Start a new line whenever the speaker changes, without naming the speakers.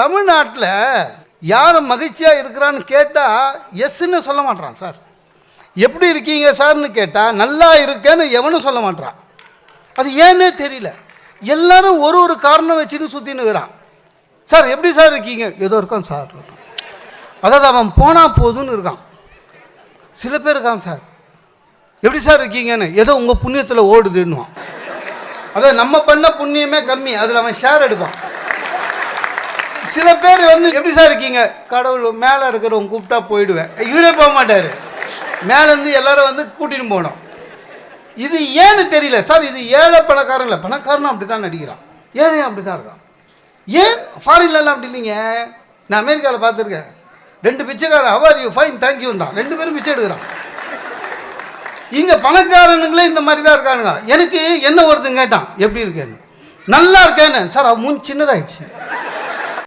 தமிழ்நாட்டில் யார் மகிழ்ச்சியாக இருக்கிறான்னு கேட்டால் எஸ்ன்னு சொல்ல மாட்டான் சார். எப்படி இருக்கீங்க சார்னு கேட்டால் நல்லா இருக்கேன்னு எவனும் சொல்ல மாட்டான் அது ஏன்னே தெரியல. எல்லாரும் ஒரு ஒரு காரணம் வச்சுன்னு சுற்றின்னு இருக்கிறான். சார் எப்படி சார் இருக்கீங்க? ஏதோ இருக்கான் சார். அதாவது அவன் போனால் போதும்னு இருக்கான். சில பேர் இருக்கான் சார். எப்படி சார் இருக்கீங்கன்னு? ஏதோ உங்கள் புண்ணியத்தில் ஓடுதுன்னுவான். அதான் நம்ம பண்ண புண்ணியமே கம்மி. அதில் அவன் ஷேர் எடுப்பான். சில பேர் வந்து எப்படி சார் இருக்கீங்க? கடவுள் மேலே இருக்கிறவங்க கூப்பிட்டா போயிடுவேன். இவரே போக மாட்டார். மேலேருந்து எல்லாரும் வந்து கூட்டின்னு போனோம் இது ஏன்னு தெரியல. சார் இது ஏழை பணக்காரன் இல்லை. பணக்காரனும் அப்படி தான் நடிக்கிறான். ஏழை அப்படி தான் இருக்கான். ஏன் ஃபாரின்லலாம் அப்படி இல்லைங்க? நான் அமெரிக்காவில் பார்த்துருக்கேன். ரெண்டு பிச்சைக்காரன் ஹவர் யூ ஃபைன் தேங்க்யூன்றான் ரெண்டு பேரும் பிச்சை எடுக்கிறான். இங்கே பணக்காரனுங்களே இந்த மாதிரி தான் இருக்கானுங்க. எனக்கு என்ன ஒருத்தன் கேட்டான்? எப்படி இருக்கேன்னு. நல்லா இருக்கேன்னு. சார் அவன் மூணு சின்னதாகிடுச்சு